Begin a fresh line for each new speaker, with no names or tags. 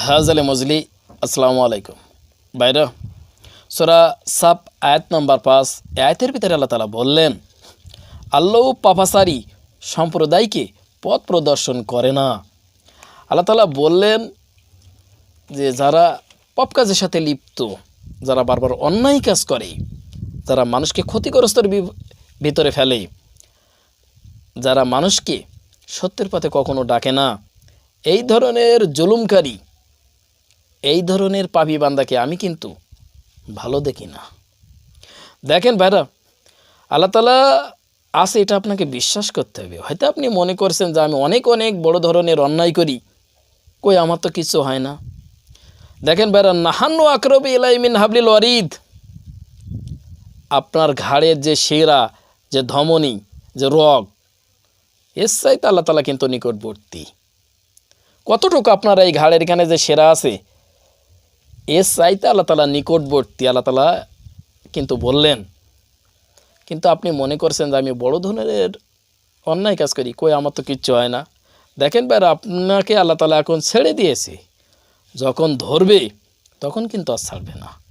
হাজালে মজলি, আসসালামু আলাইকুম। বাইরা, সোরা সাপ আয়াত নম্বর পাঁচ, আয়াতের ভিতরে আল্লাহ তালা বললেন, আল্লাহ পাপাসারি সম্প্রদায়কে পথ প্রদর্শন করে না। আল্লাহ তালা বললেন যে, যারা পপ কাজের সাথে লিপ্ত, যারা বারবার অন্যায় কাজ করে, যারা মানুষকে ক্ষতিগ্রস্তর ভিতরে ফেলে, যারা মানুষকে সত্যের পথে কখনো ডাকে না, এই ধরনের জুলুমকারী এই ধরনের পাপি বান্দাকে আমি কিন্তু ভালো দেখি না। দেখেন ভাইরা, আল্লাহ তালা আছে এটা আপনাকে বিশ্বাস করতে হবে। হয়তো আপনি মনে করছেন যে আমি অনেক অনেক বড় ধরনের অন্যায় করি, কই আমার তো কিছু হয় না। দেখেন ভাইরা নাহান্নু আকরবি ইলাইমিন হাবলিল ওয়ারিদ। আপনার ঘাড়ের যে শিরা, যে ধমনী, যে রগ, এর চাইতে আল্লাহ তালা কিন্তু নিকটবর্তী। কতটুকু আপনার এই ঘাড়ের এখানে যে সেরা আছে এর চাইতে আল্লাহ তালা নিকটবর্তী, আল্লাহ তালা কিন্তু বললেন। কিন্তু আপনি মনে করছেন যে আমি বড় ধরনের অন্যায় কাজ করি? কই, আমার তো কিচ্ছু হয় না। দেখেন ভাই আপনাকে আল্লাহ তালা এখন ছেড়ে দিয়েছে। যখন ধরবে, তখন কিন্তু আর ছাড়বে না।